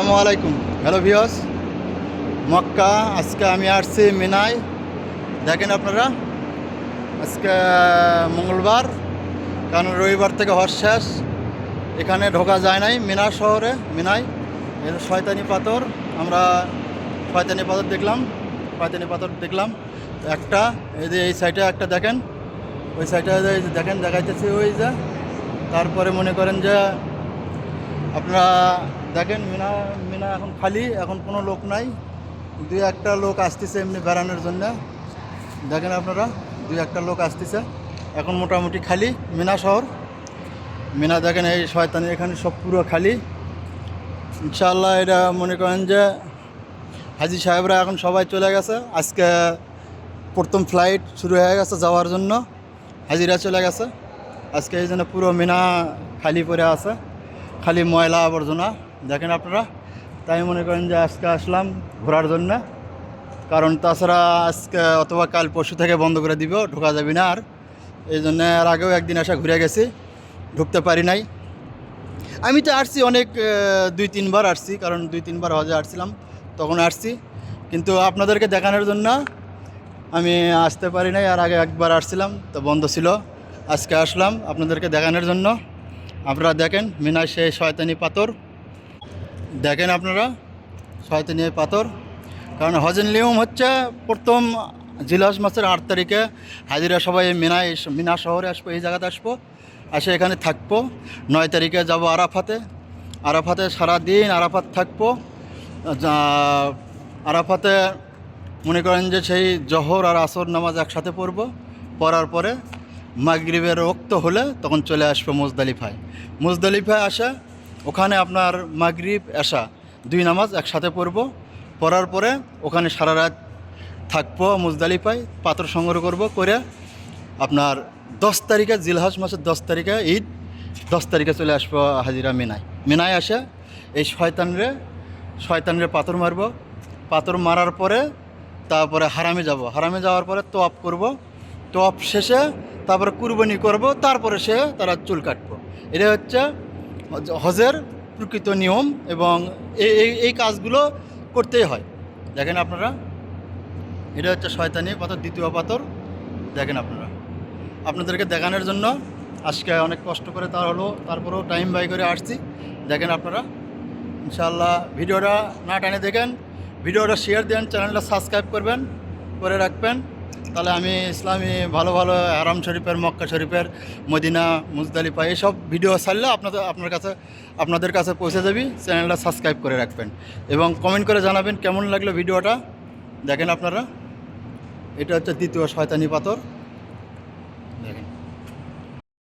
আসসালামু আলাইকুম। হ্যালো ভিওস মক্কা, আজকে আমি আসছি মিনায়। দেখেন আপনারা, আজকে মঙ্গলবার, কারণ রবিবার থেকে হর শেষ। এখানে ঢোকা যায় নাই, মিনা শহরে, মিনায়। এর শয়তানি পাথর, আমরা শয়তানি পাথর দেখলাম, শয়তানি পাথর দেখলাম। একটা, এই যে এই সাইডে একটা দেখেন, ওই সাইডে দেখেন, দেখাইতেছি ওই যে। তারপরে মনে করেন যে আপনারা দেখেন, মিনা মিনা এখন খালি, এখন কোনো লোক নাই। দু একটা লোক আসতেছে এমনি বেড়ানোর জন্য। দেখেন আপনারা দু একটা লোক আসতেছে। এখন মোটামুটি খালি, মিনা শহর। মিনা দেখেন, এই শয়তানি এখানে সব পুরো খালি। ইনশাআল্লাহ এটা মনে করেন যে হাজি সাহেবরা এখন সবাই চলে গেছে। আজকে প্রথম ফ্লাইট শুরু হয়ে গেছে যাওয়ার জন্য। হাজিরা চলে গেছে। আজকে এই জন্য পুরো মিনা খালি পড়ে আছে। খালি ময়লা আবর্জনা। দেখেন আপনারা, তাই মনে করেন যে আজকে আসলাম ঘোরার জন্য। কারণ তাছাড়া আজকে অথবা কাল পরশু থেকে বন্ধ করে দিব, ঢোকা যাবে না আর। এই জন্য আর আগেও একদিন আসা ঘুরে গেছি, ঢুকতে পারি নাই। আমি তো আসছি অনেক দুই তিনবার আসছি, কারণ দুই তিনবার হজে আসছিলাম, তখন আসছি। কিন্তু আপনাদেরকে দেখানোর জন্য আমি আসতে পারি নাই, আর আগে একবার আসছিলাম, তো বন্ধ ছিল। আজকে আসলাম আপনাদেরকে দেখানোর জন্য। আপনারা দেখেন, মিনার সেই শয়তানি পাথর। দেখেন আপনারা, শয়তানি এই পাথর। কারণ হজেন নিয়ম হচ্ছে প্রথম জিলাস মাসের আট তারিখে হাজিরা সবাই মিনায় মিনা শহরে আসব, এই জায়গাতে আসব। এসে এখানে থাকব। নয় তারিখে যাব আরাফাতে। আরাফাতে সারাদিন আরাফাত থাকব। আরাফাতে মনে করেন যে সেই জহর আর আসর নামাজ একসাথে পড়ব। পড়ার পরে মাগরিবের রক্ত হলে তখন চলে আসব মুজদালিফায়। মুজদালিফায় আসা ওখানে আপনার মাগরিব এসা দুই নামাজ একসাথে পড়ব। পড়ার পরে ওখানে সারা রাত থাকব, মুজদালিফায় পাথর সংগ্রহ করব করে আপনার দশ তারিখে, জিলহাজ মাসের দশ তারিখে, ঈদ দশ তারিখে চলে আসব হাজিরা মিনায়। মিনায় আসে এই শয়তানরে শয়তানরে পাথর মারবো। পাথর মারার পরে তারপরে হারামে যাব। হারামে যাওয়ার পরে তোয়াপ করব। তোয়াপ শেষে তারপরে কুরবানি করব। তারপরে সে তারা চুল কাটবো। এটা হচ্ছে হজের প্রকৃত নিয়ম এবং এই এই- কাজগুলো করতেই হয়। দেখেন আপনারা, এটা হচ্ছে শয়তানি পাথর, দ্বিতীয় পাথর। দেখেন আপনারা, আপনাদেরকে দেখানোর জন্য আজকে অনেক কষ্ট করে তার হলো, তারপরেও টাইম বাই করে আসছি। দেখেন আপনারা ইনশাল্লাহ ভিডিওটা না টানে দেখেন, ভিডিওটা শেয়ার দেন চ্যানেলটা সাবস্ক্রাইব করবেন, করে রাখবেন। তাহলে আমি ইসলামী ভালো ভালো আরাম শরীফের, মক্কা শরীফের, মদিনা, মুজদালিফা এইসব ভিডিও ছাড়লে আপনাদের, আপনার কাছে, আপনাদের কাছে পৌঁছে যাবি। চ্যানেলটা সাবস্ক্রাইব করে রাখবেন। এবং কমেন্ট করে জানাবেন কেমন লাগল ভিডিওটা দেখেন আপনারা। এটা হচ্ছে দ্বিতীয় শয়তানি পাথর।